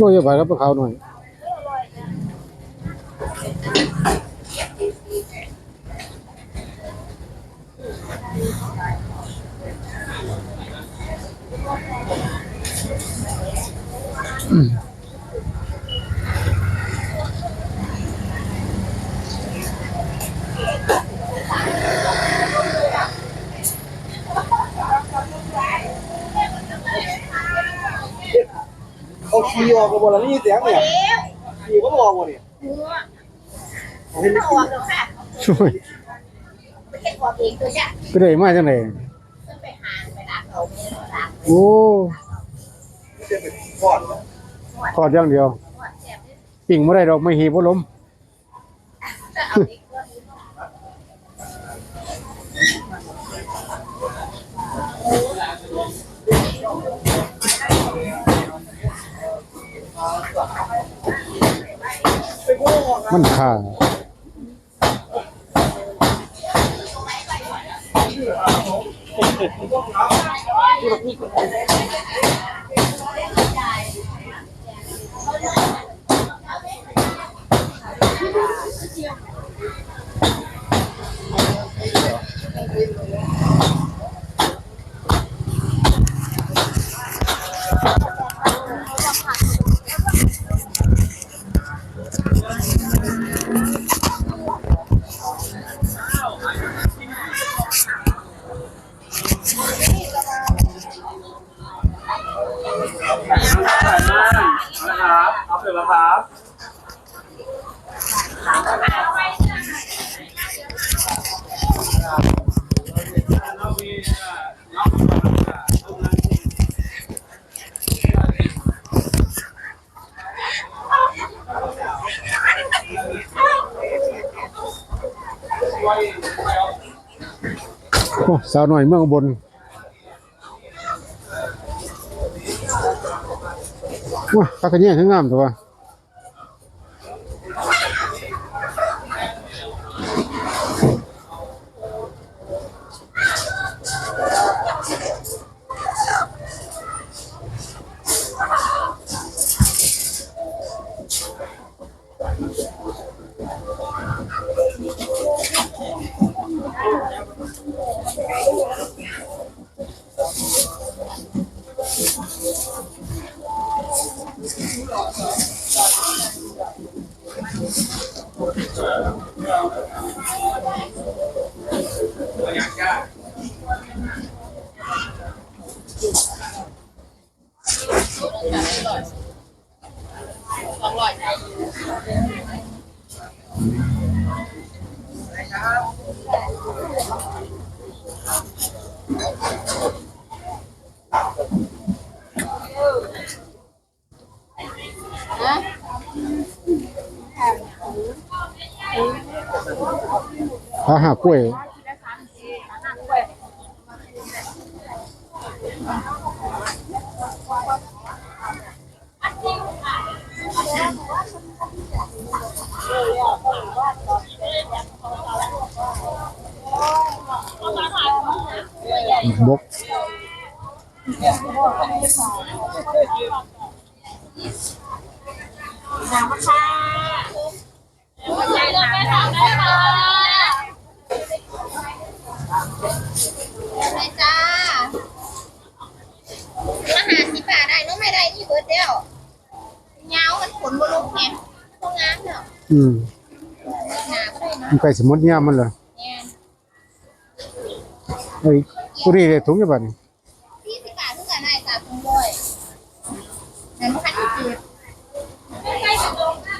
โรยไปแล้วปลาขาหน่อย ขี่ออกกับบนแล้วนี่เสียงเนี่ยขี่ก็มองวะเนี่ยไม่ต้องออกหรอกค่ะช่วยไม่ใช่ความเองตัวเนี่ยก็ได้มาจังไดขึ้นไปหางไปรักเขาไม่ได้รักโอ้ไม่ใช่เป็นก่อนทอดอย่างเดียวหวานแซ่บเลยปิ่งบ่ได้ดอกไม่หีบ่ล้ม มันค่า เอาเสร็จแล้วครับโอ้สาวหน่อยเมืองอุบน ว้าพักกันแย่งคืองามตัว อาหากล้วย ใจเดินไปทางได้ค่ะไปจ้าอาหารที่ป่าได้น้องไม่ได้นี่เบิร์ดเดียวเงามันขนบลุกไงพวกงานเนาะอืมหนาก็ได้เนาะมันไก่สมุดยามมันเหรอเนี่ยไอ้ปุรีเลยถุงอยู่บัดนี้ พี่สิกาทุกการได้สาบบ่อยนั่นพันจืดใกล้กับลงขา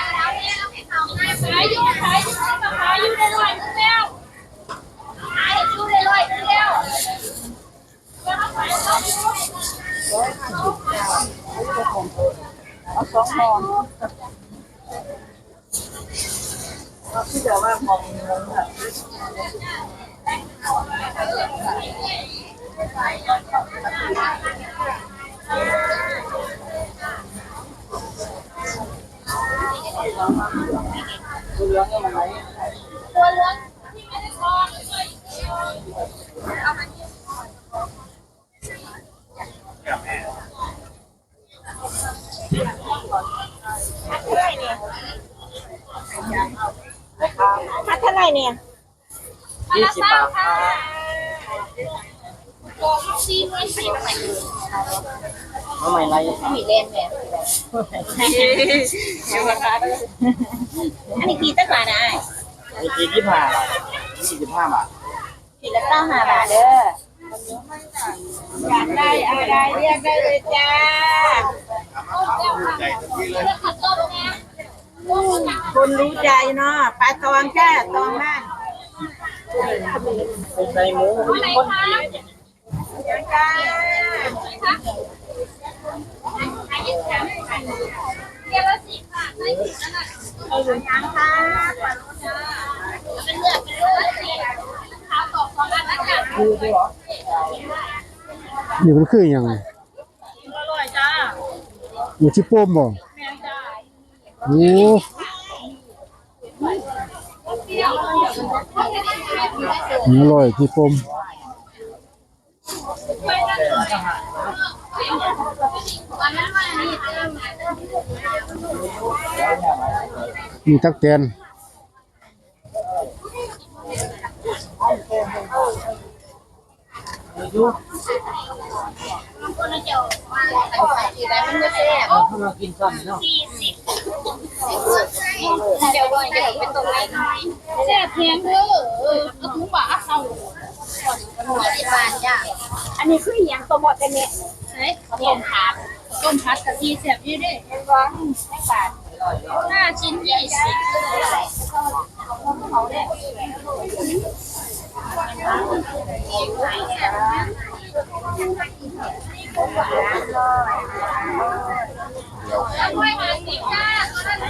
ยแล้วเนี่ยเราเห็นเขาง่ายขายอยู่ขายอยู่ขายอยู่ได้ร้อยนึงแล้วขายอยู่ได้ร้อยนึงแล้ว ที่จะว่ามองมองอะขตัวเหลืองเนี่ยมันไหน ตัวเหลืองที่ไม่ได้ทองเอามานี่ พัด เนี่ยยี่สิบบาทค่ะโอ้ซีนไว้สิบน้ำใหม่ไรมีเล่นเนี่ยอันนี้กี่ตั้งบาทนะมีกี่ยี่สิบห้ายี่สิบห้าบาทกี่ละตั้งห้าบาทเด้ออยากได้อะไรเรียกได้เลยจ้าเลือกขัดต้มนะ คนรู้ใจเนาะปลาตองจ้าตองบ้านเป็นไก่หมูอะไรคะเดี๋ยวจ้าเรียกละสิบค่ะได้สิบแล้วนะเอาอยู่ยังค่ะเป็นเลือดเป็นเลือดสิข้าวตกสองอันแล้วกันคือใช่หรอนี่มันคือยังอร่อยจ้าอยู่ที่ป้มบ่ โอ้อร่อยที่โป้มวันนั้นวันนี้เติมมีตักแตนคนละเจ้ามาแต่ก่อนที่ได้มันไม่แซ่บกินซ้ำเนาะสี่สิบ เดี๋ยวก่อนเดี๋ยวเป็นตัวไหนแซ่บแพงเด้อเออก็ถือว่าเขาหัวที่บ้านจ้าอันนี้คืออย่างตัวหมดกันเนี่ยเฮ้ยต้มผัดต้มผัดกะทิแซ่บยู่เด้เป็นร้องไม่บาทห้าชิ้นยี่สิบแล้วค่อยหาสิบจ้า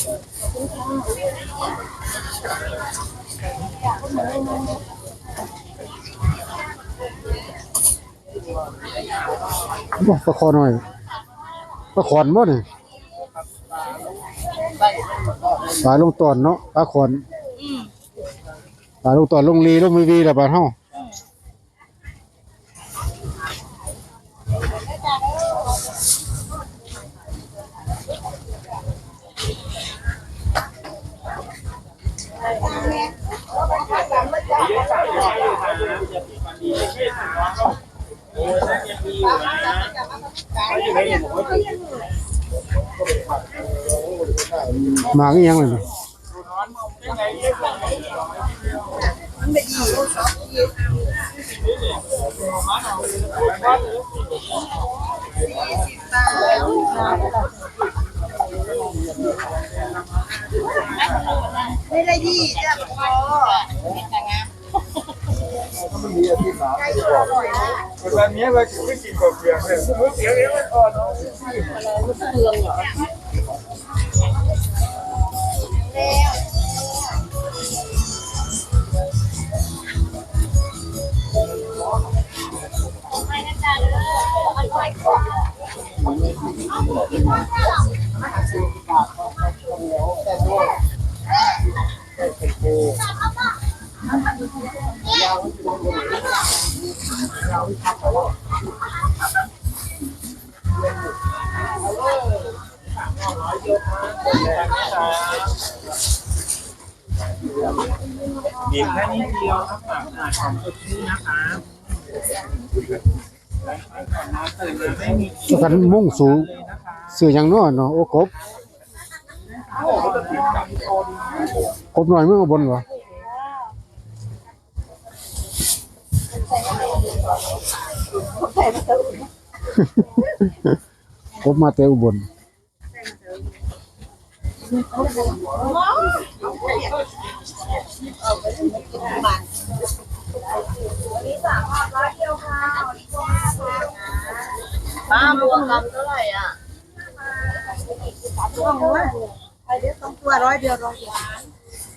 จ้าตัวนั้นนะคะเพิ่นโอ้โหรู้ใช่สามหมูไม่มากปลาคอหน่อยปลาขอนบ่นี่ปลาลงตอนเนาะปลาขอนปลาลงตอนลงลีลงมีวีแล้วบาดเฮา มากอีหยังเลยนี่ไม่ได้ยี่จ้ะพอวันนี้เราไม่กินกับเกลือเลยมื้อเสียเลี้ยงไม่พอเนาะ บีบแค่นี้เดียวครับปากอาดของสดชื่นนะครับตื่นมาไม่มีประกันมุ่งสูง ซื้อหยังเนาะเนาะโอ้กบกบหน่อยมึงเอาบนวะกบมาแต่อุบลป้ารวมกันเท่าไหร่อะ รวมว่าไก่เด็ดสองตัวร้อยเดียวร้อยเดียว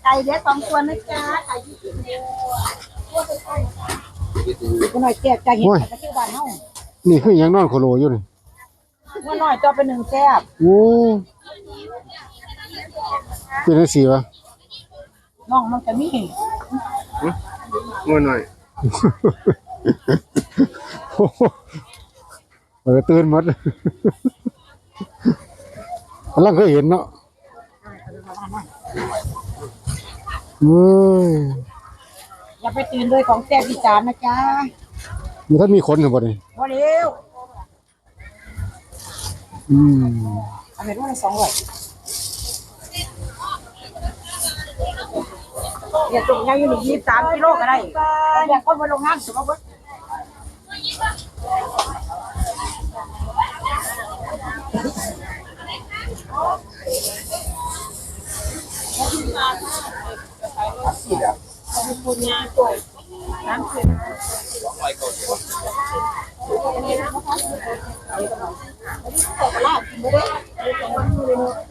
ไก่เด็ดสองตัวนะจ๊ะไก่ยี่สิบเดียวหน่อยแก่ไก่เห็นไก่ที่บ้านเฮานี่คือยังนอนโคโลอยู่นี่ว่าน้อยตัวเป็นหนึ่งแซ่บโอ้เป็นจังซี่วะน้องมันก็มีงวหน่อยโอ้โหเออตื่นหมด กำลังเคยเห็นเนาะเอ้ยอย่าไปตื่นเลยของแซ่บอีสานนะจ๊ะมีท่านมีคนอยู่บ่นี่ว่าเร็วอืมอันนี้ว่าสองร้อยอย่าตกยังอยู่หนึ่งยี่สิบสามกิโลก็ได้อยากคนมาลงงานสุดว่า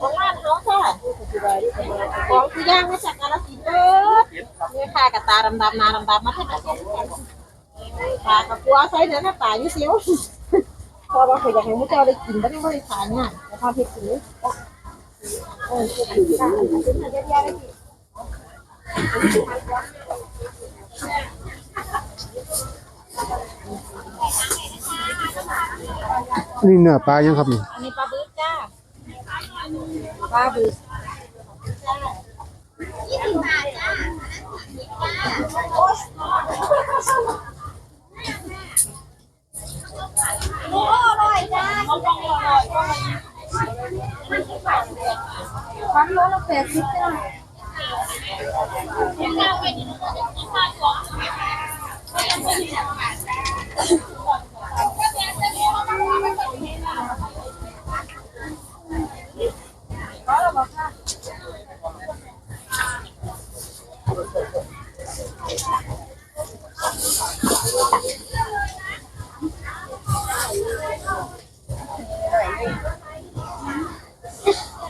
ของร้านเขาค่ะของที่ย่างมาจากกาลสินธุ์เด้อเนี่ยค่ะกับตาดำๆนาดำๆมาให้กับปลากับกัวใส่เนื้อปลาอยู่เสียวพอเราเคยอยากให้มุ้งเจ้าได้กินไม่ได้ไม่ได้ขายเนี่ยแต่พอเผ็ดกินเออเผ็ดกินค่ะเป็ นี่เนื้อปลายังครับนี่อันนี้ปลาบึกจ้าปลาบึกความร้อนเราแปดสิบจ้า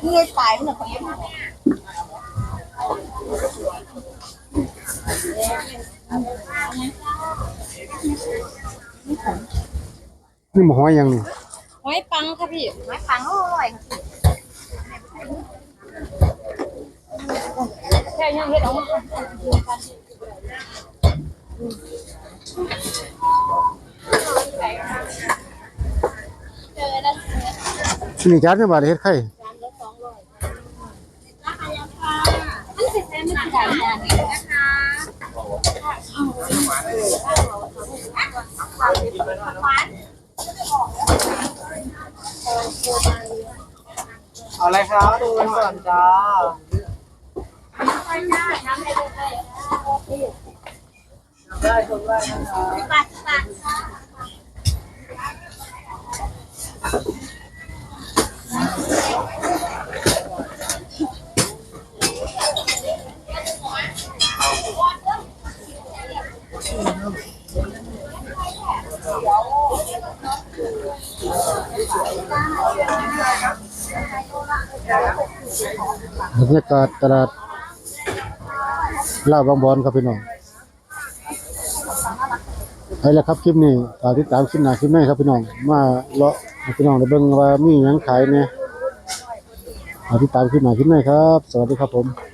เตายมันเหรอนี่หมูหอยยังนี่หอยปังค่ะพี่หอยปังอร่อยค่ะแค่ยังเห็ดออกมานี่จานนี่บาทเฮ็ดไข่ มันสิแซ่บมันขายจานนี้นะคะ เอาอะไรครับดูกันก่อนจ้าได้ชมได้นะครับ บรรยากาศตลาดลาบางบอนครับพี่น้องไปแล้วครับคลิปนี้ฝากติดตามคลิปหน้าคลิปหน้าครับพี่น้อง มาเลาะพี่น้องได้เบิ่งว่ามีหยังขายเนี่ยฝากติดตามคลิปหน้าคลิปหน้าครับ สวัสดีครับผม